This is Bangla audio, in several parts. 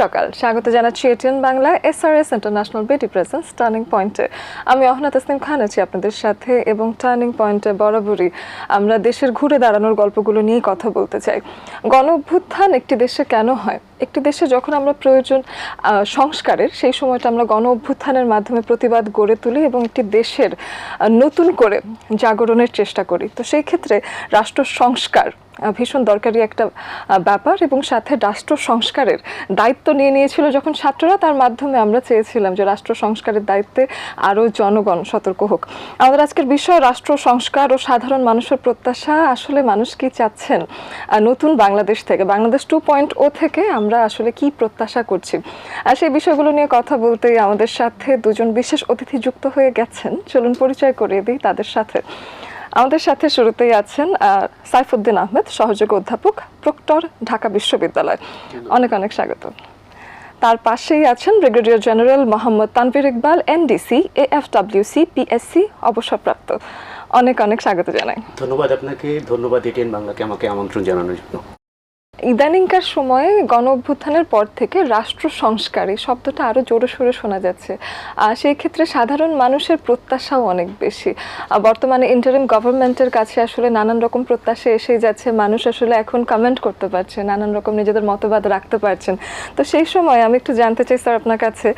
সকাল। স্বাগত জানাচ্ছি ATN Bangla SRS international BT presents turning পয়েন্টে আমি অহনা তাসনিম খান আছি আপনাদের সাথে এবং টার্নিং পয়েন্টে বরাবরই আমরা দেশের ঘুরে দাঁড়ানোর গল্পগুলো নিয়ে কথা বলতে চাই। গণ অভ্যুত্থান একটি দেশে কেন হয়? একটি দেশে যখন আমরা প্রয়োজন সংস্কারের, সেই সময়টা আমরা গণ অভ্যুত্থানের মাধ্যমে প্রতিবাদ গড়ে তুলি এবং একটি দেশের নতুন করে জাগরণের চেষ্টা করি। তো সেই ক্ষেত্রে রাষ্ট্র সংস্কার ভীষণ দরকারি একটা ব্যাপার এবং সাথে রাষ্ট্র সংস্কারের দায়িত্ব নিয়ে নিয়েছিল যখন ছাত্ররা, তার মাধ্যমে আমরা চেয়েছিলাম যে রাষ্ট্র সংস্কারের দায়িত্বে আরও জনগণ সতর্ক হোক। আমাদের আজকের বিষয় রাষ্ট্র সংস্কার ও সাধারণ মানুষের প্রত্যাশা। আসলে মানুষ কি চাচ্ছেন? নতুন বাংলাদেশ থেকে, বাংলাদেশ টু পয়েন্ট ও থেকে আমরা আসলে কি প্রত্যাশা করছি? আর সেই বিষয়গুলো নিয়ে কথা বলতেই আমাদের সাথে দুজন বিশেষ অতিথি যুক্ত হয়ে গেছেন। চলুন পরিচয় করিয়ে দিই তাদের সাথে। আমাদের সাথে শুরুতেই আছেন সাইফুদ্দিন আহমেদ, সহযোগী অধ্যাপক, প্রক্টর, ঢাকা বিশ্ববিদ্যালয়। অনেক অনেক স্বাগত। তার পাশেই আছেন brigadier general Mohammad Tanvir Iqbal, NDC AFWC PSC অবসরপ্রাপ্ত। অনেক অনেক স্বাগত জানাই। ধন্যবাদ আপনাকে, ধন্যবাদ এটিএন বাংলাকে আমাকে আমন্ত্রণ জানানোর জন্য। ইদানিংকার সময়ে গণ অভ্যুত্থানের পর থেকে রাষ্ট্র সংস্কার, এই শব্দটা আরও জোরে সোরে শোনা যাচ্ছে। সেই ক্ষেত্রে সাধারণ মানুষের প্রত্যাশাও অনেক বেশি। বর্তমানে ইন্টারিম গভর্নমেন্টের কাছে আসলে নানান রকম প্রত্যাশা এসেই যাচ্ছে। মানুষ আসলে এখন কমেন্ট করতে পারছে, নানান রকম নিজেদের মতবাদ রাখতে পারছেন। তো সেই সময় আমি একটু জানতে চাই স্যার আপনার কাছে,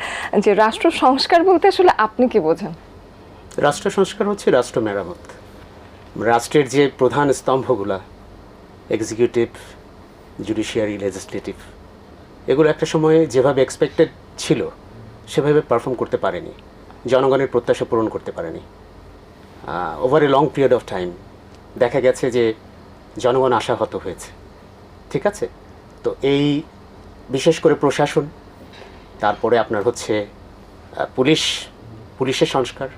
যে রাষ্ট্র সংস্কার বলতে আসলে আপনি কি বোঝেন? রাষ্ট্র সংস্কার হচ্ছে রাষ্ট্র মেরামত। রাষ্ট্রের যে প্রধান স্তম্ভগুলা এক্সিকিউটিভ জুডিশিয়ারি লেজিসলেটিভ এগুলো একটা সময়ে যেভাবে এক্সপেক্টেড ছিল, সেভাবে পারফর্ম করতে পারেনি, জনগণের প্রত্যাশা পূরণ করতে পারেনি। Over a long period of time দেখা গেছে যে জনগণ আশাহত হয়েছে, ঠিক আছে? তো এই বিশেষ করে প্রশাসন, তারপরে আপনার হচ্ছে পুলিশ, পুলিশের সংস্কার,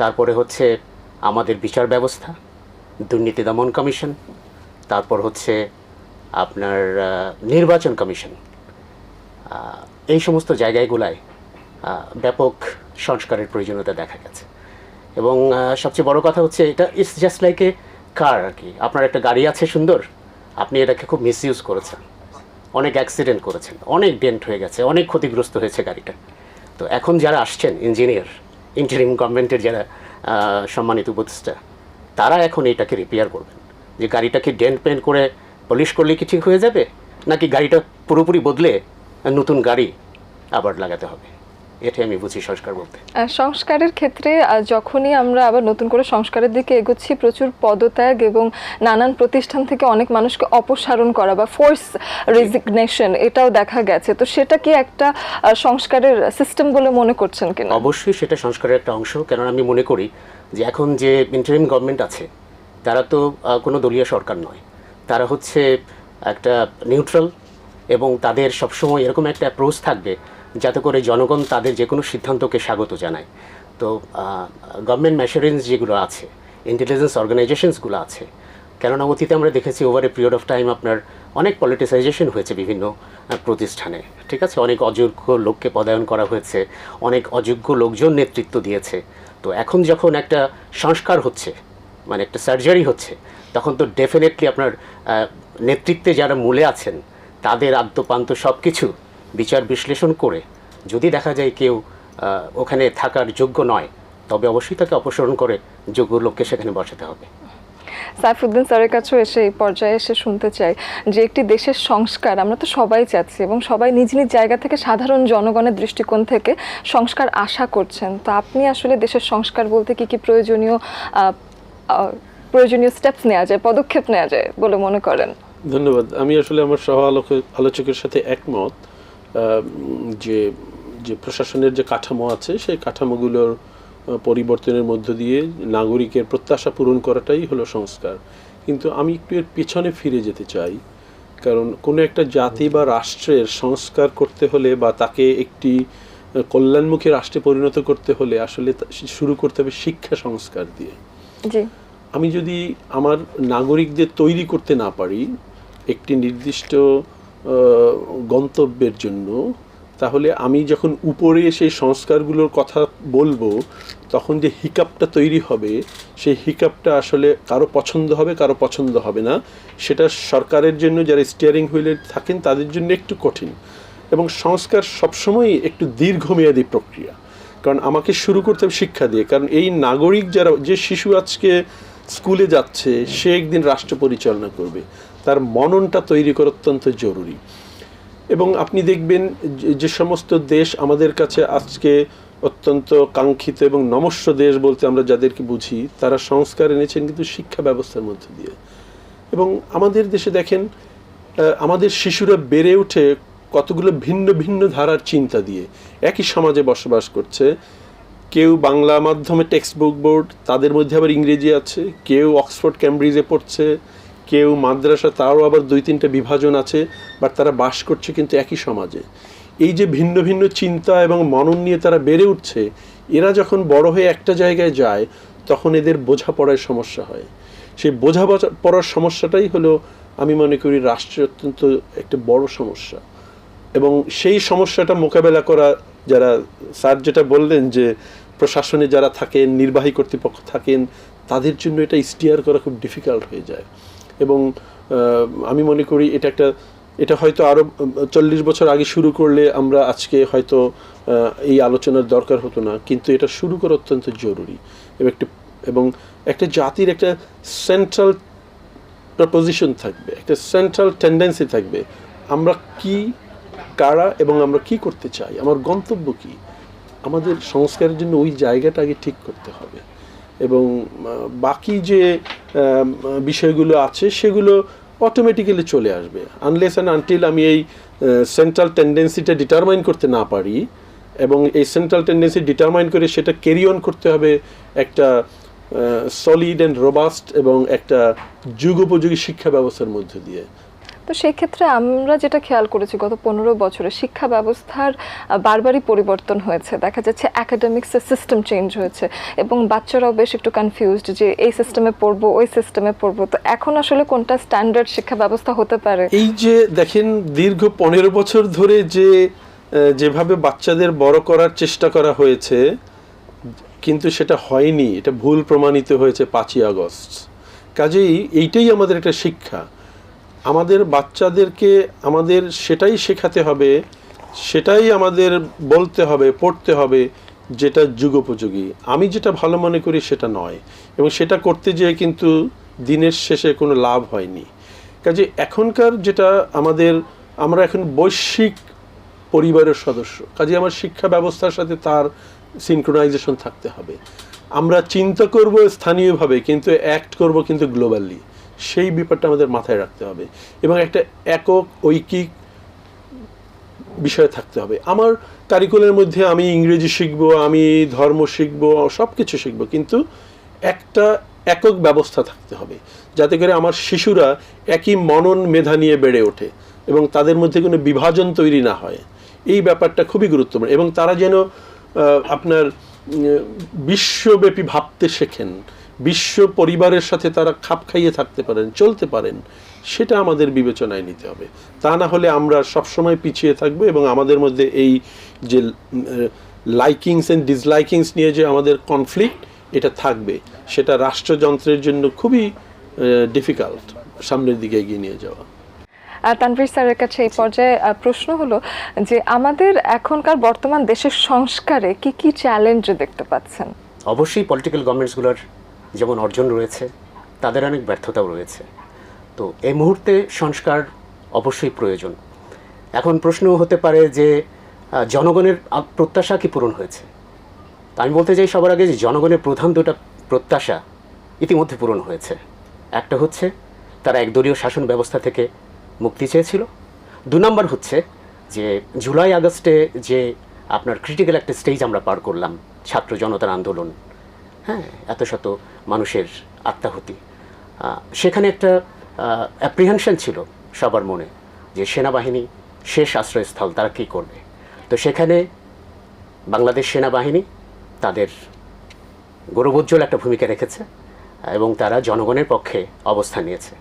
তারপরে হচ্ছে আমাদের বিচার ব্যবস্থা, দুর্নীতি দমন কমিশন, তারপর হচ্ছে আপনার নির্বাচন কমিশন। এই সমস্ত জায়গাগুলায় ব্যাপক সংস্কারের প্রয়োজনীয়তা দেখা গেছে। এবং সবচেয়ে বড় কথা হচ্ছে এটা it's just like a car আর কি। আপনার একটা গাড়ি আছে সুন্দর, আপনি এটাকে খুব মিসইউজ করেছেন। অনেক অ্যাক্সিডেন্ট করেছেন। অনেক ডেন্ট হয়ে গেছে। অনেক ক্ষতিগ্রস্ত হয়েছে গাড়িটা। তো এখন যারা আসছেন ইঞ্জিনিয়ার ইন্টারিম গভর্নমেন্টের যারা সম্মানিত উপদেষ্টা, তারা এখন এটাকে রিপেয়ার করবেন। যে গাড়িটাকে ডেন্ট পেন্ট করে পলিশ করলে কি ঠিক হয়ে যাবে? নাকি গাড়িটা পুরোপুরি বদলে নতুন গাড়ি আবার লাগাতে হবে? এটাই আমি বুঝি সংস্কার বলতে। সংস্কারের ক্ষেত্রে যখনই আমরা আবার নতুন করে সংস্কারের দিকে এগোচ্ছি প্রচুর পদত্যাগ এবং নানান প্রতিষ্ঠান থেকে অনেক মানুষকে অপসারণ করা বা ফোর্স রেজিগনেশন এটাও দেখা গেছে। তো সেটা কি একটা সংস্কারের সিস্টেম বলে মনে করছেন কিনা? অবশ্যই সেটা সংস্কারের একটা অংশ। কেননা আমি মনে করি যে এখন যে ইন্টারিম গভর্নমেন্ট আছে তারা তো কোনো দলীয় সরকার নয়। তারা হচ্ছে একটা নিউট্রাল এবং তাদের সবসময় এরকম একটা অ্যাপ্রোচ থাকবে যাতে করে জনগণ তাদের যে কোনো সিদ্ধান্তকে স্বাগত জানায়। তো গভর্নমেন্ট মেশারেন্স যেগুলো আছে ইন্টেলিজেন্স অর্গানাইজেশনসগুলো আছে, কেননা অতীতে আমরা দেখেছি over a period of time আপনার অনেক পলিটিসাইজেশন হয়েছে বিভিন্ন প্রতিষ্ঠানে, ঠিক আছে? অনেক অযোগ্য লোককে পদায়ন করা হয়েছে, অনেক অযোগ্য লোকজন নেতৃত্ব দিয়েছে। তো এখন যখন একটা সংস্কার হচ্ছে মানে একটা সার্জারি হচ্ছে তখন তো ডেফিনেটলি আপনার নেতৃত্বে যারা মূলে আছেন, তাদের আদ্যপান্ত সব কিছু বিচার বিশ্লেষণ করে। যদি দেখা যায় কেউ ওখানে থাকার যোগ্য নয়, তবে অবশ্যই তাকে অপসারণ করে যোগ্য লোককে সেখানে বসাতে হবে। সাইফুদ্দিন স্যারের কাছেও এসে এই পর্যায়ে এসে শুনতে চাই যে একটি দেশের সংস্কার, আমরা তো সবাই চাচ্ছি এবং সবাই নিজ নিজ জায়গা থেকে সাধারণ জনগণের দৃষ্টিকোণ থেকে সংস্কার আশা করছেন। তো আপনি আসলে দেশের সংস্কার বলতে কি কি প্রয়োজনীয় প্রয়োজনীয় স্টেপস নেওয়া যায় পদক্ষেপ নেওয়া যায় বলে মনে করেন। ধন্যবাদ। আমি আসলে আমার সহ আলোক- আলোচকের সাথে একমত যে যে প্রশাসনের যে কাঠামো আছে সেই কাঠামোগুলোর পরিবর্তনের মধ্য দিয়ে নাগরিকের প্রত্যাশা পূরণ করাটাই হলো সংস্কার। কিন্তু আমি একটু এর পেছনে ফিরে যেতে চাই কারণ কোনো একটা জাতি বা রাষ্ট্রের সংস্কার করতে হলে বা তাকে একটি কল্যাণমুখী রাষ্ট্রে পরিণত করতে হলে আসলে শুরু করতে হবে শিক্ষা সংস্কার দিয়ে। আমি যদি আমার নাগরিকদের তৈরি করতে না পারি একটি নির্দিষ্ট গন্তব্যের জন্য, তাহলে আমি যখন উপরে সেই সংস্কারগুলোর কথা বলব, তখন যে হিকাপটা তৈরি হবে, সেই হিকাপটা আসলে কারও পছন্দ হবে, কারও পছন্দ হবে না। সেটা সরকারের জন্য, যারা স্টিয়ারিং হুইলে থাকেন, তাদের জন্য একটু কঠিন। এবং সংস্কার সবসময়ই একটু দীর্ঘমেয়াদী প্রক্রিয়া। কারণ আমাকে শুরু করতে হবে শিক্ষা দিয়ে। কারণ এই নাগরিক যারা, যে শিশু আজকে স্কুলে যাচ্ছে, সে একদিন রাষ্ট্র পরিচালনা করবে। তার মননটা তৈরি করা অত্যন্ত জরুরি। এবং আপনি দেখবেন যে- সমস্ত দেশ আমাদের কাছে আজকে অত্যন্ত কাঙ্ক্ষিত এবং নমস্য দেশ বলতে আমরা যাদেরকে বুঝি, তারা সংস্কার এনেছেন কিন্তু শিক্ষা ব্যবস্থার মধ্যে দিয়ে। এবং আমাদের দেশে দেখেন আমাদের শিশুরা বেড়ে ওঠে কতগুলো ভিন্ন ভিন্ন ধারার চিন্তা দিয়ে একই সমাজে বসবাস করছে। কেউ বাংলা মাধ্যমে টেক্সট বুক বোর্ড তাদের মধ্যে আবার ইংরেজি আছে, কেউ অক্সফোর্ড ক্যামব্রিজে পড়ছে, কেউ মাদ্রাসা, তারও আবার দুই তিনটা বিভাজন আছে বাট তারা বাস করছে কিন্তু একই সমাজে। এই যে ভিন্ন ভিন্ন চিন্তা এবং মনন নিয়ে তারা বেড়ে উঠছে, এরা যখন বড় হয়ে একটা জায়গায় যায়, তখন এদের বোঝাপড়ায় সমস্যা হয়। সেই বোঝা পড়ার সমস্যাটাই হলো, আমি মনে করি, রাষ্ট্রের অত্যন্ত একটা বড় সমস্যা। এবং সেই সমস্যাটা মোকাবেলা করা যারা স্যার যেটা বললেন যে প্রশাসনে যারা থাকেন, নির্বাহী কর্তৃপক্ষ থাকেন, তাদের জন্য এটা স্টিয়ার করা খুব ডিফিকাল্ট হয়ে যায়। এবং আমি মনে করি এটা একটা, এটা হয়তো আরও চল্লিশ বছর আগে শুরু করলে আমরা আজকে হয়তো এই আলোচনার দরকার হতো না। কিন্তু এটা শুরু করা অত্যন্ত জরুরি। এবং একটা এবং একটা জাতির একটা সেন্ট্রাল প্রপোজিশন থাকবে, একটা সেন্ট্রাল টেন্ডেন্সি থাকবে। আমরা কি কারা এবং আমরা কি করতে চাই? আমার গন্তব্য কি? আমাদের সংস্কারের জন্য ওই জায়গাটা আগে ঠিক করতে হবে। এবং বাকি যে বিষয়গুলো আছে, সেগুলো অটোমেটিক্যালি চলে আসবে। আনলেস অ্যান্ড আনটিল আমি এই সেন্ট্রাল টেন্ডেন্সিটা ডিটারমাইন করতে না পারি, এবং এই সেন্ট্রাল টেন্ডেন্সি ডিটারমাইন করে সেটা ক্যারি অন করতে হবে একটা সলিড অ্যান্ড রোবাস্ট এবং একটা যুগোপযোগী শিক্ষা ব্যবস্থার মধ্যে দিয়ে। তো সেই ক্ষেত্রে আমরা যেটা খেয়াল করেছি, গত পনেরো বছরে শিক্ষা ব্যবস্থার বারবারই পরিবর্তন হয়েছে। দেখা যাচ্ছে অ্যাকাডেমিক্সের সিস্টেম চেঞ্জ হয়েছে এবং বাচ্চারাও বেশ একটু কনফিউজড যে এই সিস্টেমে পড়ব, ওই সিস্টেমে পড়ব। তো এখন আসলে কোনটা স্ট্যান্ডার্ড শিক্ষা ব্যবস্থা হতে পারে? এই যে দেখেন, দীর্ঘ পনেরো বছর ধরে যে যেভাবে বাচ্চাদের বড় করার চেষ্টা করা হয়েছে, কিন্তু সেটা হয়নি। এটা ভুল প্রমাণিত হয়েছে পাঁচই আগস্ট। কাজেই এইটাই আমাদের একটা শিক্ষা। আমাদের বাচ্চাদেরকে আমাদের সেটাই শেখাতে হবে, সেটাই আমাদের বলতে হবে, পড়তে হবে যেটা যুগোপযোগী। আমি যেটা ভালো মনে করি সেটা নয় এবং সেটা করতে যেয়ে কিন্তু দিনের শেষে কোনো লাভ হয়নি। কাজে এখনকার যেটা আমাদের, আমরা এখন বৈশ্বিক পরিবারের সদস্য, কাজে আমার শিক্ষা ব্যবস্থার সাথে তার সিনক্রোনাইজেশন থাকতে হবে। আমরা চিন্তা করব স্থানীয়ভাবে, কিন্তু অ্যাক্ট করব কিন্তু গ্লোবালি সেই ব্যাপারটা আমাদের মাথায় রাখতে হবে এবং একটা একক, ঐকিক বিষয় থাকতে হবে। আমার কারিকুলের মধ্যে আমি ইংরেজি শিখব, আমি ধর্ম শিখব সব কিছু শিখব, কিন্তু একটা একক ব্যবস্থা থাকতে হবে যাতে করে আমার শিশুরা একই মনন মেধা নিয়ে বেড়ে ওঠে এবং তাদের মধ্যে কোনো বিভাজন তৈরি না হয়। এই ব্যাপারটা খুবই গুরুত্বপূর্ণ এবং তারা যেন আপনার বিশ্বব্যাপী ভাবতে শেখেন। বিশ্ব পরিবারের সাথে তারা খাপ খাইয়ে থাকতে পারেন চলতে পারেন সেটা আমাদের বিবেচনায় নিতে হবে। তা না হলে আমরা সবসময় পিছিয়ে থাকব এবং আমাদের মধ্যে এই যে লাইকিংস অ্যান্ড ডিসলাইকিংস নিয়ে যে আমাদের কনফ্লিক্ট এটা থাকবে। সেটা রাষ্ট্রযন্ত্রের জন্য খুবই ডিফিকাল্ট সামনের দিকে এগিয়ে নিয়ে যাওয়া। আর তানভীর স্যারের কাছে এই পর্যায়ে প্রশ্ন হলো যে আমাদের এখনকার বর্তমান দেশের সংস্কারে কি কি চ্যালেঞ্জ দেখতে পাচ্ছেন? অবশ্যই পলিটিক্যাল গভর্নমেন্টসগুলোর যেমন অর্জন রয়েছে, তাদের অনেক ব্যর্থতাও রয়েছে। তো এই মুহূর্তে সংস্কার অবশ্যই প্রয়োজন। এখন প্রশ্ন হতে পারে যে জনগণের প্রত্যাশা কি পূরণ হয়েছে? আমি বলতে চাই সবার আগে যে জনগণের প্রধান দুটা প্রত্যাশা ইতিমধ্যে পূরণ হয়েছে। একটা হচ্ছে, তারা একদলীয় শাসন ব্যবস্থা থেকে মুক্তি চেয়েছিল। দু নম্বর হচ্ছে যে, জুলাই আগস্টে যে আপনার ক্রিটিক্যাল একটা স্টেজ আমরা পার করলাম, ছাত্র জনতার আন্দোলন হ্যাঁ এত শত মানুষের আত্মাহুতি। সেখানে একটা অ্যাপ্রিহেনশন ছিল সবার মনে, যে সেনাবাহিনী শেষ আশ্রয়স্থল, তারা কী করবে? তো সেখানে বাংলাদেশ সেনাবাহিনী তাদের গৌরবোজ্জ্বল একটা ভূমিকা রেখেছে এবং তারা জনগণের পক্ষে অবস্থান নিয়েছে।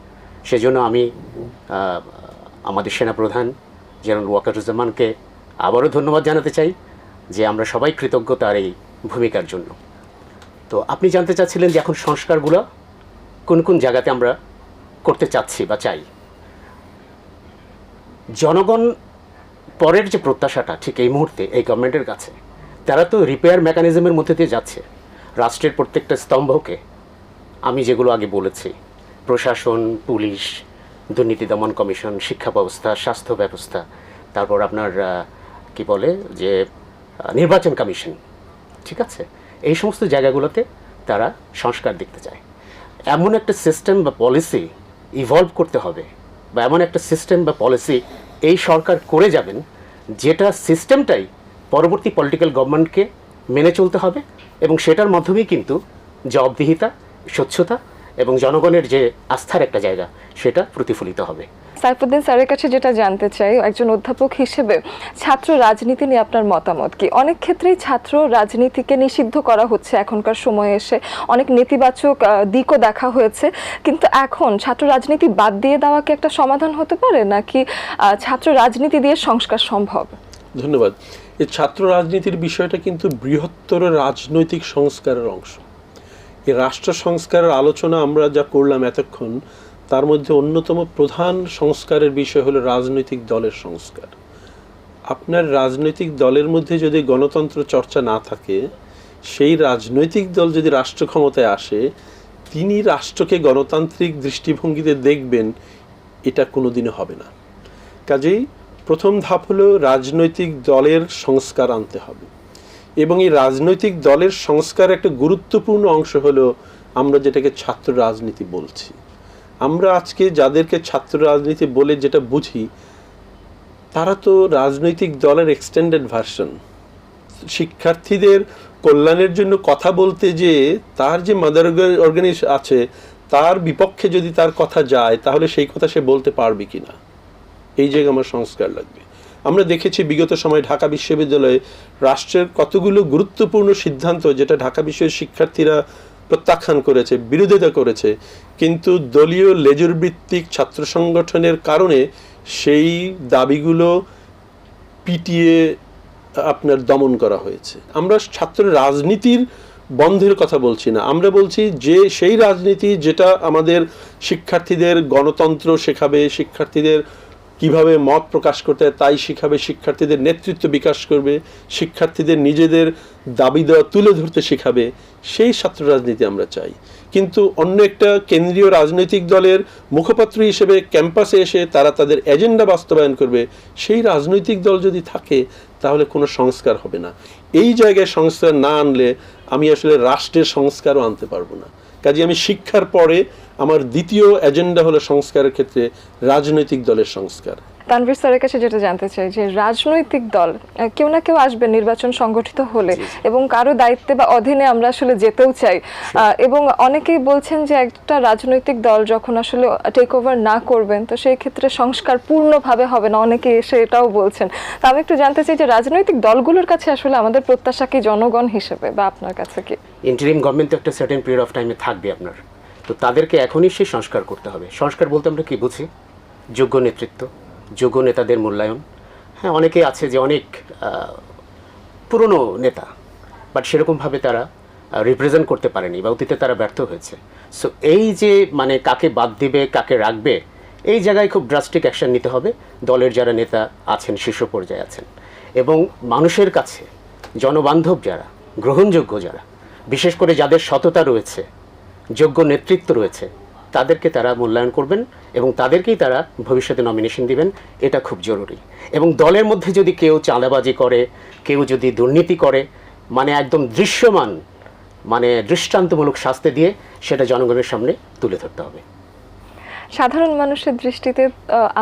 সেজন্য আমি আমাদের সেনাপ্রধান জেনারেল ওয়াকারুজ্জামানকে আবারও ধন্যবাদ জানাতে চাই যে আমরা সবাই কৃতজ্ঞ তার এই ভূমিকার জন্য। তো আপনি জানতে চাচ্ছিলেন যে এখন সংস্কারগুলো কোন কোন জায়গাতে আমরা করতে চাচ্ছি বা চাই? জনগণ পরের যে প্রত্যাশাটা ঠিক এই মুহূর্তে এই গভর্নমেন্টের কাছে, তারা তো রিপেয়ার মেকানিজমের মধ্যে দিয়ে যাচ্ছে। রাষ্ট্রের প্রত্যেকটা স্তম্ভকে আমি যেগুলো আগে বলেছি, প্রশাসন, পুলিশ, দুর্নীতি দমন কমিশন, শিক্ষা ব্যবস্থা, স্বাস্থ্য ব্যবস্থা, তারপর আপনার কি বলে যে নির্বাচন কমিশন, ঠিক আছে? এই সমস্ত জায়গাগুলোতে তারা সংস্কার দেখতে চায়। এমন একটা সিস্টেম বা পলিসি ইভলভ করতে হবে বা এমন একটা সিস্টেম বা পলিসি এই সরকার করে যাবেন যেটা সিস্টেমটাই পরবর্তী পলিটিক্যাল গভর্নমেন্টকে মেনে চলতে হবে এবং সেটার মাধ্যমেই কিন্তু জবাবদিহিতা, স্বচ্ছতা এবং জনগণের যে আস্থার একটা জায়গা সেটা প্রতিফলিত হবে। সাইফুদ্দিন স্যারের কাছে যেটা জানতে চাই, একজন অধ্যাপক হিসেবে ছাত্র রাজনীতি নিয়ে আপনার মতামত কি? অনেক ক্ষেত্রেই ছাত্র রাজনীতিকে নিষিদ্ধ করা হচ্ছে। এখনকার সময়ে এসে অনেক নেতিবাচক দিকও দেখা হয়েছে। কিন্তু এখন ছাত্র রাজনীতি বাদ দিয়ে দেওয়া কি একটা সমাধান হতে পারে? নাকি ছাত্র রাজনীতি দিয়ে সংস্কার সম্ভব? ধন্যবাদ। এই ছাত্র রাজনীতির বিষয়টা কিন্তু বৃহত্তর রাজনৈতিক সংস্কারের অংশ। এই রাষ্ট্র সংস্কারের আলোচনা আমরা যা করলাম এতক্ষণ তার মধ্যে অন্যতম প্রধান সংস্কারের বিষয় হলো রাজনৈতিক দলের সংস্কার। আপনার রাজনৈতিক দলের মধ্যে যদি গণতন্ত্র চর্চা না থাকে, সেই রাজনৈতিক দল যদি রাষ্ট্র ক্ষমতায় আসে, তিনি রাষ্ট্রকে গণতান্ত্রিক দৃষ্টিভঙ্গিতে দেখবেন, এটা কোনোদিনও হবে না। কাজেই প্রথম ধাপ হলো রাজনৈতিক দলের সংস্কার আনতে হবে। এবং এই রাজনৈতিক দলের সংস্কার একটা গুরুত্বপূর্ণ অংশ হলো আমরা যেটাকে ছাত্র রাজনীতি বলছি। আমরা আজকে যাদেরকে ছাত্র রাজনীতি বলে যেটা বুঝি, তারা তো রাজনৈতিক দলের এক্সটেন্ডেড ভার্সন শিক্ষার্থীদের কল্যাণের জন্য কথা বলতে যে তার যে মাদার অর্গানিজ আছে, তার বিপক্ষে যদি তার কথা যায়, তাহলে সেই কথা সে বলতে পারবে কিনা? এই জায়গায় আমার সংস্কার লাগবে। আমরা দেখেছি বিগত সময় ঢাকা বিশ্ববিদ্যালয়ে রাষ্ট্রের কতগুলো গুরুত্বপূর্ণ সিদ্ধান্ত, যেটা ঢাকা বিশ্বের শিক্ষার্থীরা প্রত্যাখ্যান করেছে, বিরোধিতা করেছে, কিন্তু দলীয় লেজুর ভিত্তিক ছাত্র সংগঠনের কারণে সেই দাবিগুলো পিটিয়ে আপনার দমন করা হয়েছে। আমরা ছাত্র রাজনীতির বন্ধের কথা বলছি না। আমরা বলছি যে সেই রাজনীতি যেটা আমাদের শিক্ষার্থীদের গণতন্ত্র শেখাবে, শিক্ষার্থীদের কীভাবে মত প্রকাশ করতে হয়, তাই শিখাবে, শিক্ষার্থীদের নেতৃত্ব বিকাশ করবে, শিক্ষার্থীদের নিজেদের দাবি দেওয়া তুলে ধরতে শেখাবে, সেই ছাত্র রাজনীতি আমরা চাই। কিন্তু অন্য একটা কেন্দ্রীয় রাজনৈতিক দলের মুখপাত্র হিসেবে ক্যাম্পাসে এসে তারা তাদের এজেন্ডা বাস্তবায়ন করবে, সেই রাজনৈতিক দল যদি থাকে, তাহলে কোনো সংস্কার হবে না। এই জায়গায় সংস্কার না আনলে আমি আসলে রাষ্ট্রের সংস্কারও আনতে পারব না। কাজে আমি শিক্ষার পরে আমার দ্বিতীয় এজেন্ডা হলো সংস্কারের ক্ষেত্রে রাজনৈতিক দলের সংস্কার। তানভীর স্যারের কাছে যেটা জানতে চাই যে রাজনৈতিক দল কেউ না কেউ আসবে নির্বাচন সংগঠিত হলে এবং কারও দায়িত্বে বা অধীনে আমরা আসলে যেতেও চাই। এবং অনেকেই বলছেন যে একটা রাজনৈতিক দল যখন আসলে টেক ওভার না করবেন তো সেই ক্ষেত্রে সংস্কার পূর্ণভাবে হবে না। অনেকে এসে এটাও বলছেন। তো আমি একটু জানতে চাই যে রাজনৈতিক দলগুলোর কাছে আসলে আমাদের প্রত্যাশা কি জনগণ হিসেবে বা আপনার কাছে কি? ইন্টারিম গভর্নমেন্ট তো একটা সার্টেন পিরিয়ড অফ টাইমে থাকবে আপনার। তো তাদেরকে এখনই সেই সংস্কার করতে হবে। সংস্কার বলতে আমরা কি বুঝি? যোগ্য নেতৃত্ব। যোগ্য নেতাদের মূল্যায়ন। হ্যাঁ অনেকেই আছে যে অনেক পুরনো নেতা, বাট সেরকমভাবে তারা রিপ্রেজেন্ট করতে পারেনি বা অতীতে তারা ব্যর্থ হয়েছে। সো এই যে মানে কাকে বাদ দিবে, কাকে রাখবে, এই জায়গায় খুব ড্রাস্টিক অ্যাকশন নিতে হবে। দলের যারা নেতা আছেন, শীর্ষ পর্যায়ে আছেন। এবং মানুষের কাছে, জনবান্ধব যারা, গ্রহণযোগ্য যারা, বিশেষ করে যাদের সততা রয়েছে, যোগ্য নেতৃত্ব রয়েছে তাদেরকে তারা মূল্যায়ন করবেন এবং তাদেরকেই তারা ভবিষ্যতে নমিনেশন দিবেন, এটা খুব জরুরি। এবং দলের মধ্যে যদি কেউ চাঁদাবাজি করে, কেউ যদি দুর্নীতি করে মানে একদম দৃশ্যমান মানে দৃষ্টান্তমূলক শাস্তি দিয়ে সেটা জনগণের সামনে তুলে ধরতে হবে। সাধারণ মানুষের দৃষ্টিতে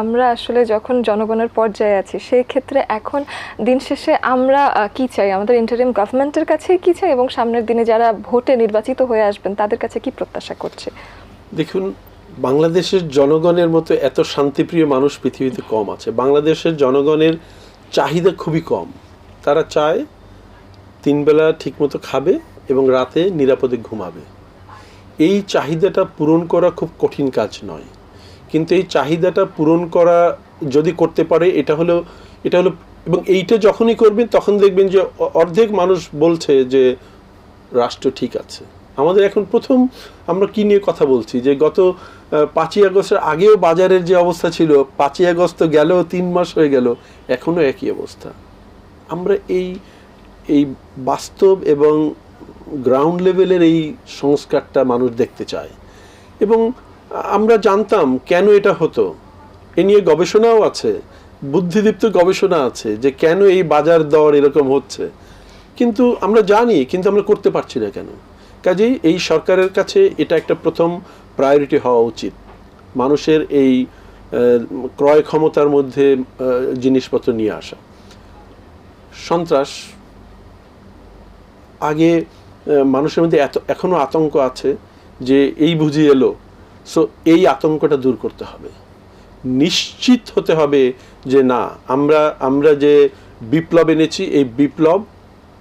আমরা আসলে যখন জনগণের পর্যায়ে আছি, সেই ক্ষেত্রে এখন দিন শেষে আমরা কি চাই? আমাদের ইন্টারিম গভর্নমেন্টের কাছে কি চাই? এবং সামনের দিনে যারা ভোটে নির্বাচিত হয়ে আসবেন, তাদের কাছে কি প্রত্যাশা করছে? দেখুন, বাংলাদেশের জনগণের মতো এত শান্তিপ্রিয় মানুষ পৃথিবীতে কম আছে। বাংলাদেশের জনগণের চাহিদা খুবই কম। তারা চায় তিনবেলা ঠিকমতো খাবে এবং রাতে নিরাপদে ঘুমাবে। এই চাহিদাটা পূরণ করা খুব কঠিন কাজ নয়। কিন্তু এই চাহিদাটা পূরণ করা যদি করতে পারে, এটা হলো এটা হলো, এবং এইটা যখনই করবেন, তখন দেখবেন যে অর্ধেক মানুষ বলছে যে রাষ্ট্র ঠিক আছে। আমাদের এখন প্রথম আমরা কি নিয়ে কথা বলছি? যে গত পাঁচই আগস্টের আগেও বাজারের যে অবস্থা ছিল, পাঁচই আগস্ট গেল, তিন মাস হয়ে গেল এখনও একই অবস্থা। আমরা এই এই বাস্তব এবং গ্রাউন্ড লেভেলের এই সংস্কারটা মানুষ দেখতে চায়। এবং আমরা জানতাম কেন এটা হতো। এ নিয়ে গবেষণাও আছে, বুদ্ধিদীপ্ত গবেষণা আছে যে কেন এই বাজার দর এরকম হচ্ছে। কিন্তু আমরা জানি, কিন্তু আমরা করতে পারছি না কেন। কাজেই এই সরকারের কাছে এটা একটা প্রথম প্রায়োরিটি হওয়া উচিত। মানুষের এই ক্রয় ক্ষমতার মধ্যে জিনিসপত্র নিয়ে আসা। সন্ত্রাস আগে মানুষের মধ্যে এত, এখনও আতঙ্ক আছে যে এই বুঝি এলো সো এই আতঙ্কটা দূর করতে হবে। নিশ্চিত হতে হবে যে না, আমরা আমরা যে বিপ্লব এনেছি, এই বিপ্লব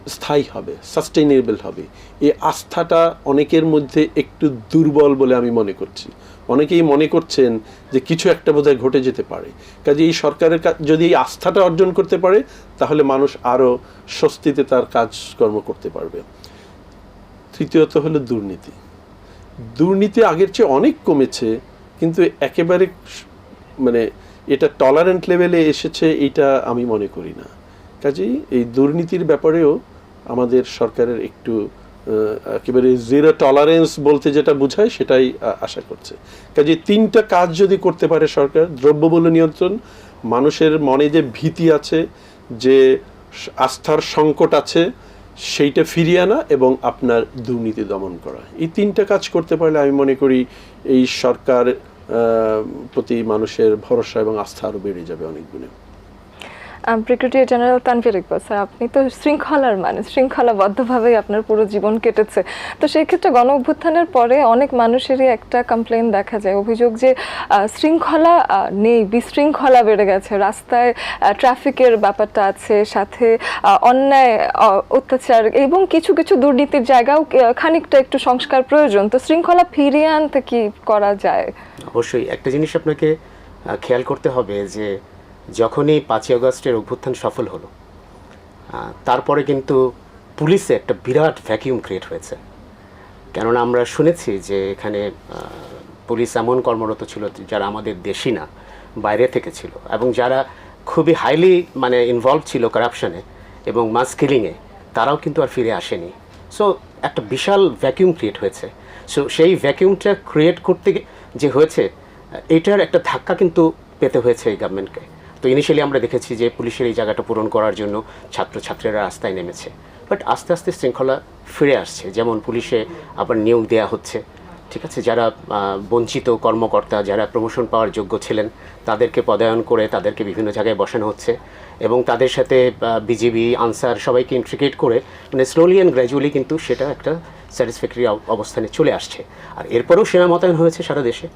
স্থায়ী হবে সাস্টেইনেবল হবে। এই আস্থাটা অনেকের মধ্যে একটু দুর্বল বলে আমি মনে করছি। অনেকেই মনে করছেন যে কিছু একটা বোধহয় ঘটে যেতে পারে। কাজে এই সরকারের যদি এই আস্থাটা অর্জন করতে পারে, তাহলে মানুষ আরও স্বস্তিতে তার কাজকর্ম করতে পারবে। তৃতীয়ত হলো দুর্নীতি। দুর্নীতি আগের চেয়ে অনেক কমেছে, কিন্তু একেবারে মানে এটা টলারেন্ট লেভেলে এসেছে এটা আমি মনে করি না। কাজেই এই দুর্নীতির ব্যাপারেও আমাদের সরকারের একটু একেবারে জিরো টলারেন্স বলতে যেটা বোঝায় সেটাই আশা করছে। কাজে তিনটা কাজ যদি করতে পারে সরকার, দ্রব্যমূল্য নিয়ন্ত্রণ, মানুষের মনে যে ভীতি আছে, যে আস্থার সংকট আছে, সেইটা ফিরিয়ে আনা এবং আপনার দুর্নীতি দমন করা। এই তিনটা কাজ করতে পারলে আমি মনে করি এই সরকার প্রতি মানুষের ভরসা এবং আস্থা আরও বেড়ে যাবে অনেক গুণে। Brigadier general Tanvir Iqbal sir, আপনি তো শৃঙ্খলার মানুষ, শৃঙ্খলাবদ্ধভাবেই আপনার পুরো জীবন কেটেছে। তো সেই ক্ষেত্রে গণ অভ্যুত্থানের পরে অনেক মানুষেরই একটা কমপ্লেন দেখা যায়, অভিযোগ যে শৃঙ্খলা নেই, বিশৃঙ্খলা বেড়ে গেছে। রাস্তায় ট্রাফিকের ব্যাপারটা আছে, সাথে অন্যায় অত্যাচার এবং কিছু কিছু দুর্নীতির জায়গাও খানিকটা একটু সংস্কার প্রয়োজন। তো শৃঙ্খলা ফিরিয়ে আনতে কি করা যায়? অবশ্যই। একটা জিনিস আপনাকে খেয়াল করতে হবে যে যখনই পাঁচই আগস্টের অভ্যুত্থান সফল হলো তারপরে কিন্তু পুলিশে একটা বিরাট ভ্যাকিউম ক্রিয়েট হয়েছে। কেননা আমরা শুনেছি যে এখানে পুলিশ এমন কর্মরত ছিল যারা আমাদের দেশি না, বাইরে থেকে ছিল এবং যারা খুবই হাইলি মানে ইনভলভ ছিল কারাপশনে এবং মাস কিলিংয়ে তারাও কিন্তু আর ফিরে আসেনি। সো একটা বিশাল ভ্যাকিউম ক্রিয়েট হয়েছে। সো সেই ভ্যাকিউমটা ক্রিয়েট করতে যে হয়েছে, এটার একটা ধাক্কা কিন্তু পেতে হয়েছে এই গভর্নমেন্টকে তো ইনিশিয়ালি আমরা দেখেছি যে পুলিশের এই জায়গাটা পূরণ করার জন্য ছাত্রছাত্রীরা রাস্তায় নেমেছে। বাট আস্তে আস্তে শৃঙ্খলা ফিরে আসছে। যেমন পুলিশে আবার নিয়োগ দেওয়া হচ্ছে। ঠিক আছে, যারা বঞ্চিত কর্মকর্তা, যারা প্রমোশন পাওয়ার যোগ্য ছিলেন, তাদেরকে পদায়ন করে তাদেরকে বিভিন্ন জায়গায় বসানো হচ্ছে। এবং তাদের সাথে বিজেপি আনসার সবাইকে ইন্ট্রিকেট করে মানে স্লোলি অ্যান্ড গ্র্যাজুয়ালি কিন্তু সেটা একটা স্যাটিসফ্যাক্টরি অবস্থানে চলে আসছে। আর এরপরেও সেনা মোতায়েন হয়েছে সারা দেশে।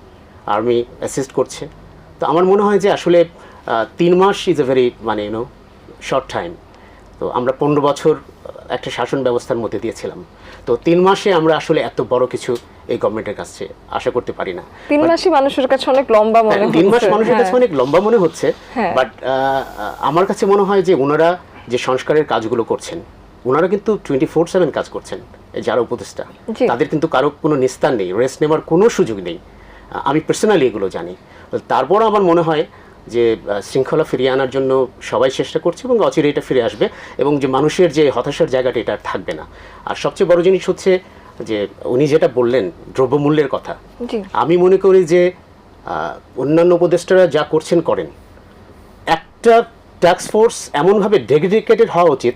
আর্মি অ্যাসিস্ট করছে। তো আমার মনে হয় যে আসলে তিন মাস ইজ এ ভেরি মানে ইউনো শর্ট টাইম তো আমরা পনেরো বছর একটা শাসন ব্যবস্থার মধ্যে দিয়েছিলাম। তো তিন মাসে আমরা আসলে এত বড় কিছু এই গভর্নমেন্টের কাছে আশা করতে পারি না। তিন মাসই মানুষের কাছে অনেক লম্বা মনে হ্যাঁ, তিন মাস মানুষের কাছে হ্যাঁ। অনেক লম্বা মনে হচ্ছে। হ্যাঁ। বাট আমার কাছে মনে হয় যে ওনারা যে সংস্কারের কাজগুলো করছেন ওনারা কিন্তু টোয়েন্টি ফোর সেভেন কাজ করছেন যারা উপদেষ্টা। তাদের কিন্তু কারও কোনো নিস্তার নেই রেস্ট নেওয়ার কোনো সুযোগ নেই। আমি পার্সোনালি এগুলো জানি। তারপর আমার মনে হয় যে শৃঙ্খলা ফিরিয়ে আনার জন্য সবাই চেষ্টা করছে এবং অচিরে এটা ফিরে আসবে এবং যে মানুষের যে হতাশার জায়গাটা এটা আর থাকবে না। আর সবচেয়ে বড় জিনিস হচ্ছে যে উনি যেটা বললেন দ্রব্যমূল্যের কথা। আমি মনে করি যে অন্যান্য উপদেষ্টারা যা করছেন করেন। একটা ট্যাক্স ফোর্স এমনভাবে ডেডিকেটেড হওয়া উচিত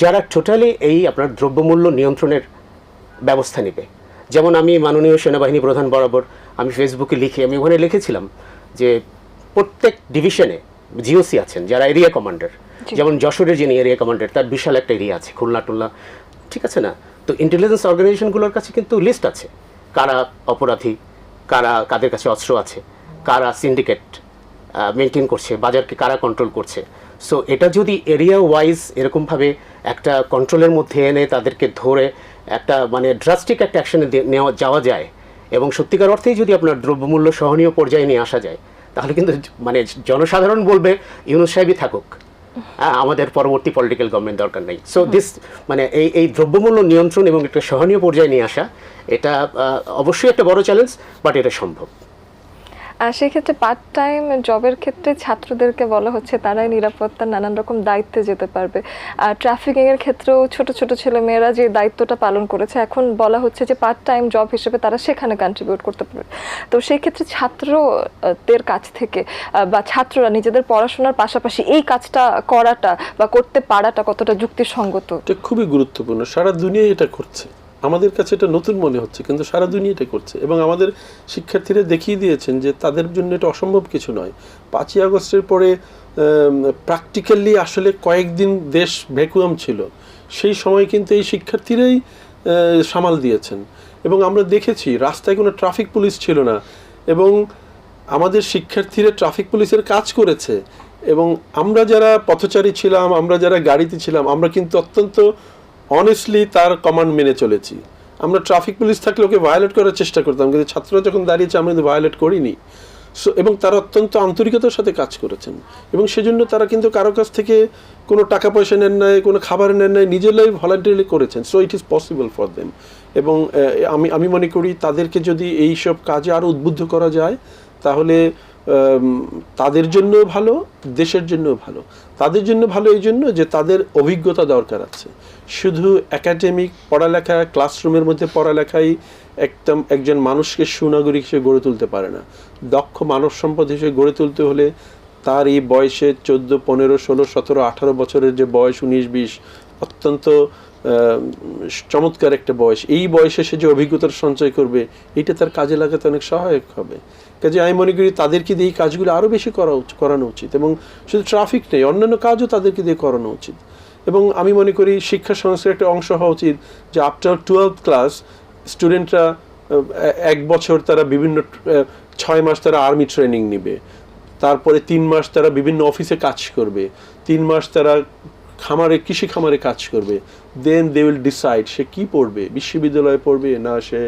যারা টোটালি এই আপনার দ্রব্যমূল্য নিয়ন্ত্রণের ব্যবস্থা নেবে। যেমন আমি মাননীয় সেনাবাহিনী প্রধান বরাবর আমি ফেসবুকে লিখে আমি ওখানে লিখেছিলাম যে প্রত্যেক ডিভিশনে জিওসি আছেন যারা এরিয়া কমান্ডার যেমন যশোরের যিনি এরিয়া কমান্ডার তার বিশাল একটা এরিয়া আছে খুলনা টুলনা। ঠিক আছে না? তো ইন্টেলিজেন্স অর্গানাইজেশনগুলোর কাছে কিন্তু লিস্ট আছে। কারা অপরাধী কারা কাদের কাছে অস্ত্র আছে কারা সিন্ডিকেট মেনটেন করছে বাজারকে কারা কন্ট্রোল করছে। সো এটা যদি এরিয়া ওয়াইজ এরকমভাবে একটা কন্ট্রোলের মধ্যে এনে তাদেরকে ধরে একটা মানে ড্রাস্টিক একটা অ্যাকশনে নেওয়া যাওয়া যায় এবং সত্যিকার অর্থেই যদি আপনার দ্রব্যমূল্য সহনীয় পর্যায়ে নিয়ে আসা যায় তাহলে কিন্তু মানে জনসাধারণ বলবে ইউনুস সাহেবই থাকুক। হ্যাঁ, আমাদের পরবর্তী পলিটিক্যাল গভর্নমেন্ট দরকার নেই। সো দিস মানে এই এই দ্রব্যমূল্য নিয়ন্ত্রণ এবং একটা সহনীয় পর্যায়ে নিয়ে আসা এটা অবশ্যই একটা বড় চ্যালেঞ্জ বাট এটা সম্ভব। সেক্ষেত্রে পার্ট টাইম জবের ক্ষেত্রে ছাত্রদেরকে বলা হচ্ছে তারাই নিরাপত্তার নানান রকম দায়িত্বে যেতে পারবে। আর ট্রাফিকিংয়ের ক্ষেত্রেও ছোট ছোট ছেলে মেয়েরা যে দায়িত্বটা পালন করেছে, এখন বলা হচ্ছে যে পার্ট টাইম জব হিসেবে তারা সেখানে কন্ট্রিবিউট করতে পারবে। তো সেই ক্ষেত্রে ছাত্রদের কাছ থেকে বা ছাত্ররা নিজেদের পড়াশোনার পাশাপাশি এই কাজটা করাটা বা করতে পারাটা কতটা যুক্তিসঙ্গত? এটা খুবই গুরুত্বপূর্ণ। সারা দুনিয়ায় এটা করছে আমাদের কাছে এটা নতুন মনে হচ্ছে, কিন্তু সারা দুনিয়া এটা করছে। এবং আমাদের শিক্ষার্থীরা দেখিয়ে দিয়েছেন যে তাদের জন্য এটা অসম্ভব কিছু নয়। পাঁচই আগস্টের পরে প্র্যাকটিক্যালি আসলে কয়েকদিন দেশ ভ্যাকুয়াম ছিল। সেই সময় কিন্তু এই শিক্ষার্থীরাই সামাল দিয়েছেন। এবং আমরা দেখেছি, রাস্তায় কোনো ট্রাফিক পুলিশ ছিল না। এবং আমাদের শিক্ষার্থীরা ট্রাফিক পুলিশের কাজ করেছে। এবং আমরা যারা পথচারী ছিলাম, আমরা যারা গাড়িতে ছিলাম, আমরা কিন্তু অত্যন্ত অনেস্টলি তার কমান্ড মেনে চলেছি। আমরা ট্রাফিক পুলিশ থাকলে ওকে ভায়োলেট করার চেষ্টা করতাম, কিন্তু ছাত্ররা যখন দাঁড়িয়েছে, আমরা কিন্তু ভায়োলেট করিনি। সো এবং তারা অত্যন্ত আন্তরিকতার সাথে কাজ করেছেন। এবং সেজন্য তারা কিন্তু কারও কাছ থেকে কোনো টাকা পয়সা নেন নাই, কোনো খাবার নেন নাই নিজেরাই ভলান্টিয়ারলি করেছেন। So it is possible for them এবং আমি আমি মনে করি তাদেরকে যদি এই সব কাজে আরও উদ্বুদ্ধ করা যায়, তাহলে তাদের জন্য ভালো, দেশের জন্য ভালো। তাদের জন্য ভালো এই জন্য যে তাদের অভিজ্ঞতা দরকার আছে। শুধু একাডেমিক পড়ালেখা ক্লাসরুমের মধ্যে পড়ালেখাই একদম একজন মানুষকে সুনাগরিক হিসেবে গড়ে তুলতে পারে না। দক্ষ মানব সম্পদ হিসেবে গড়ে তুলতে হলে তার এই বয়সে চোদ্দ, পনেরো, ষোলো, সতেরো, আঠারো বছরের যে বয়স, উনিশ, বিশ, অত্যন্ত চমৎকার একটা বয়স। এই বয়সে সে যে অভিজ্ঞতার সঞ্চয় করবে, এটা তার কাজে লাগাতে অনেক সহায়ক হবে। কাজে আমি মনে করি তাদেরকে দিয়ে এই কাজগুলো আরও বেশি করা করানো উচিত এবং শুধু ট্রাফিক নেই, অন্যান্য কাজও তাদেরকে দিয়ে করানো উচিত। এবং আমি মনে করি শিক্ষা সংস্থার একটা অংশ হওয়া উচিত যে আফটার টুয়েলভ ক্লাস স্টুডেন্টরা এক বছর তারা বিভিন্ন ছয় মাস তারা আর্মি ট্রেনিং নেবে। তারপরে তিন মাস তারা বিভিন্ন অফিসে কাজ করবে। তিন মাস তারা খামারে, কৃষি খামারে কাজ করবে। দেন দে উইল ডিসাইড সে কি পড়বে, বিশ্ববিদ্যালয়ে পড়বে না সে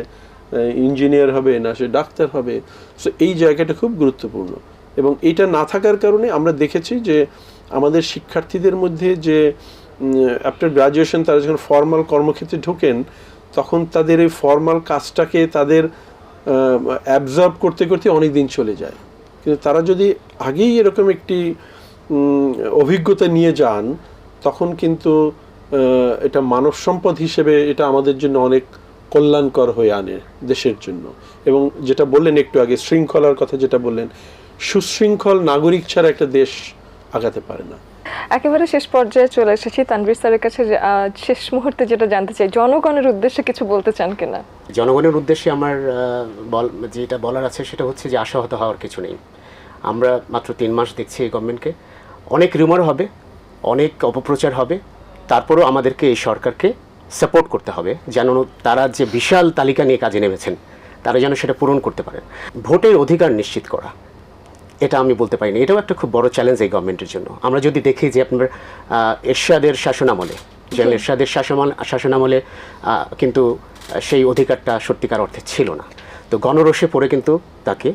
ইঞ্জিনিয়ার হবে না, সে ডাক্তার হবে। সো এই জায়গাটা খুব গুরুত্বপূর্ণ। এবং এটা না থাকার কারণে আমরা দেখেছি যে আমাদের শিক্ষার্থীদের মধ্যে যে আফটার গ্রাজুয়েশন তারা যখন ফর্মাল কর্মক্ষেত্রে ঢোকেন, তখন তাদের এই ফর্মাল কাজটাকে তাদের অ্যাবজর্ব করতে করতে অনেক দিন চলে যায়। কিন্তু তারা যদি আগেই এরকম একটি অভিজ্ঞতা নিয়ে যান, তখন কিন্তু এটা মানব সম্পদ হিসেবে এটা আমাদের জন্য অনেক কল্যাণকর হয়ে আনে দেশের জন্য। এবং যেটা বললেন একটু আগে শৃঙ্খলার কথা যেটা বললেন সুশৃঙ্খল নাগরিক ছাড়া একটা দেশ আগাতে পারে না। একেবারে শেষ পর্যায়ে চলে এসেছি তানভীর স্যারের কাছে শেষ মুহূর্তে যেটা জানতে চাই জনগণের উদ্দেশ্যে কিছু বলতে চান কিনা? জনগণের উদ্দেশ্যে আমার বল যেটা বলার আছে সেটা হচ্ছে যে আশাহত হওয়ার কিছু নেই। আমরা মাত্র তিন মাস দেখছি এই গভর্নমেন্টকে অনেক রিউমার হবে অনেক অপপ্রচার হবে। তারপরেও আমাদেরকে এই সরকারকে সাপোর্ট করতে হবে যেন তারা যে বিশাল তালিকা নিয়ে কাজে নেমেছেন তারা যেন সেটা পূরণ করতে পারেন। ভোটের অধিকার নিশ্চিত করা এটা আমি বলতে পারি না এটাও একটা খুব বড় চ্যালেঞ্জ এই গভর্নমেন্টের জন্য। আমরা যদি দেখি যে আপনার এরশাদের শাসনামলে জেনারেল এরশাদের শাসনামল শাসনামলে কিন্তু সেই অধিকারটা সত্যিকার অর্থে ছিল না। তো গণরোষে পড়ে কিন্তু তাকে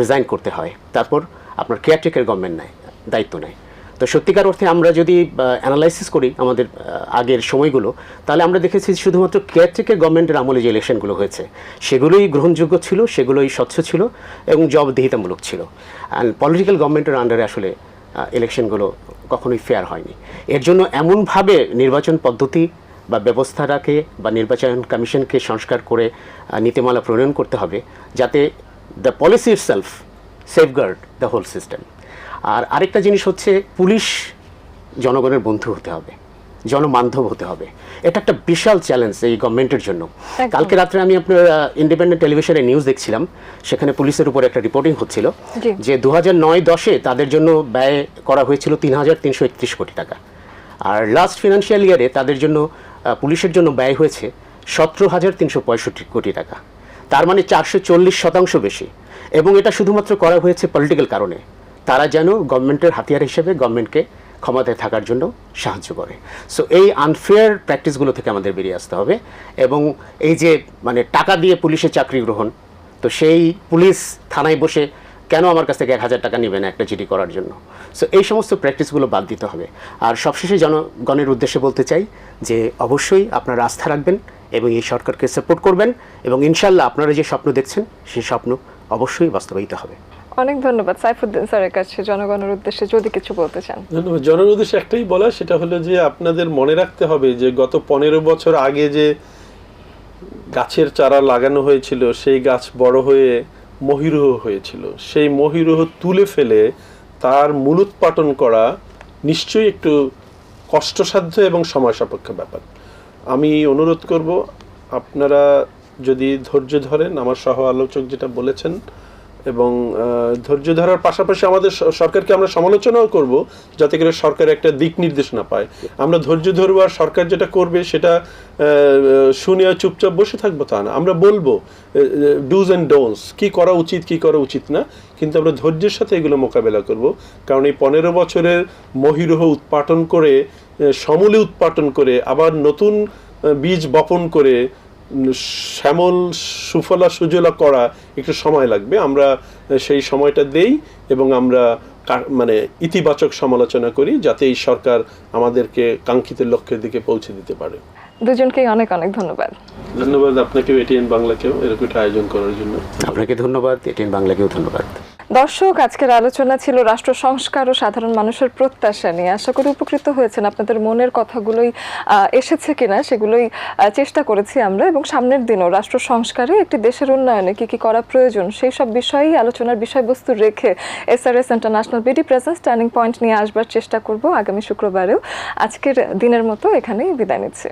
রিজাইন করতে হয়। তারপর আপনার কেয়ারটেকার গভর্নমেন্ট নেয় দায়িত্ব নেয়। তো সত্যিকার অর্থে আমরা যদি অ্যানালাইসিস করি আমাদের আগের সময়গুলো, তাহলে আমরা দেখেছি শুধুমাত্র কেয়ারটেকার গভর্নমেন্টের আমলে যে ইলেকশনগুলো হয়েছে, সেগুলোই গ্রহণযোগ্য ছিল, সেগুলোই স্বচ্ছ ছিল এবং জবাবদিহিতামূলক ছিল। অ্যান্ড পলিটিক্যাল গভর্নমেন্টের আন্ডারে আসলে ইলেকশনগুলো কখনোই ফেয়ার হয়নি। এর জন্য এমনভাবে নির্বাচন পদ্ধতি বা ব্যবস্থাটাকে বা নির্বাচন কমিশনকে সংস্কার করে নীতিমালা প্রণয়ন করতে হবে, যাতে the policy self safeguard the whole system আর আরেকটা জিনিস হচ্ছে পুলিশ জনগণের বন্ধু হতে হবে জনবান্ধব হতে হবে। এটা একটা বিশাল চ্যালেঞ্জ এই গভর্নমেন্টের জন্য। কালকে রাত্রে আমি আপনার ইন্ডিপেন্ডেন্ট টেলিভিশনে নিউজ দেখছিলাম সেখানে পুলিশের উপর একটা রিপোর্টিং হচ্ছিল যে দু হাজার নয় দশে তাদের জন্য ব্যয় করা হয়েছিল তিন হাজার তিনশো একত্রিশ কোটি টাকা। আর লাস্ট ফিনান্সিয়াল ইয়ারে তাদের জন্য পুলিশের জন্য ব্যয় হয়েছে সতেরো হাজার তিনশো পঁয়ষট্টি কোটি টাকা। তার মানে চারশো চল্লিশ শতাংশ বেশি। এবং এটা শুধুমাত্র করা হয়েছে পলিটিক্যাল কারণে। তারা যেন গভর্নমেন্টের হাতিয়ার হিসেবে গভর্নমেন্টকে ক্ষমতায় থাকার জন্য সাহায্য করে। সো এই আনফেয়ার প্র্যাকটিসগুলো থেকে আমাদের বেরিয়ে আসতে হবে এবং এই যে মানে টাকা দিয়ে পুলিশের চাকরি গ্রহণ, তো সেই পুলিশ থানায় বসে কেন আমার কাছ থেকে এক হাজার টাকা নেবেন একটা জিডি করার জন্য? সো এই সমস্ত প্র্যাকটিসগুলো বাদ দিতে হবে। আর সবশেষে জনগণের উদ্দেশ্যে বলতে চাই যে, অবশ্যই আপনারা আস্থা রাখবেন এবং এই সরকারকে সাপোর্ট করবেন এবং ইনশাল্লাহ আপনারা যে স্বপ্ন দেখছেন সেই স্বপ্ন অবশ্যই বাস্তবায়িত হবে। অনেক ধন্যবাদ। সাইফুদ্দিন স্যারের কাছে জনগণের উদ্দেশ্যে যদি কিছু বলতে চান। ধন্যবাদ। জনের উদ্দেশ্যে একটাই বলা, সেটা হলো যে আপনাদের মনে রাখতে হবে যে গত পনেরো বছর আগে যে গাছের চারা লাগানো হয়েছিল, সেই গাছ বড় হয়ে মহিরুহ হয়েছিল। সেই মহিরুহ তুলে ফেলে তার মূলোৎপাটন করা নিশ্চয়ই একটু কষ্টসাধ্য এবং সময় সাপেক্ষ ব্যাপার। আমি অনুরোধ করব, আপনারা যদি ধৈর্য ধরেন, আমার সহ আলোচক যেটা বলেছেন এবং ধৈর্য ধরার পাশাপাশি আমাদের সরকারকে আমরা সমালোচনাও করব যাতে করে সরকার একটা দিক নির্দেশনা পায়। আমরা ধৈর্য ধরবো আর সরকার যেটা করবে সেটা শুনে চুপচাপ বসে থাকব তা না। আমরা বলব ডুজ অ্যান্ড ডোন্টস কি করা উচিত, কি করা উচিত না। কিন্তু আমরা ধৈর্যের সাথে এগুলো মোকাবেলা করব। কারণ এই পনেরো বছরের মহিরুহ উৎপাটন করে সমূলে উৎপাটন করে, আবার নতুন বীজ বপন করে শ্যামল সুফলা সুজলা করা একটু সময় লাগবে। আমরা সেই সময়টা দেই এবং আমরা মানে ইতিবাচক সমালোচনা করি যাতে এই সরকার আমাদেরকে কাঙ্ক্ষিত লক্ষ্যের দিকে পৌঁছে দিতে পারে। দুজনকেই অনেক অনেক ধন্যবাদ। ধন্যবাদ আপনাকেও এটিএন বাংলাকেও এরকম একটা আয়োজন করার জন্য। আপনাকে ধন্যবাদ এটিএন বাংলাকেও ধন্যবাদ। দর্শক, আজকের আলোচনা ছিল রাষ্ট্র সংস্কার ও সাধারণ মানুষের প্রত্যাশা নিয়ে। আশা করি উপকৃত হয়েছেন আপনাদের মনের কথাগুলোই এসেছে কিনা সেগুলোই চেষ্টা করেছি আমরা। এবং সামনের দিনও রাষ্ট্র সংস্কারে একটি দেশের উন্নয়নে কি কি করা প্রয়োজন সেই সব বিষয়েই আলোচনার বিষয়বস্তু রেখে SRS international BD presence turning point নিয়ে আসবার চেষ্টা করব আগামী শুক্রবারেও। আজকের দিনের মতো এখানেই বিদায় নিচ্ছি।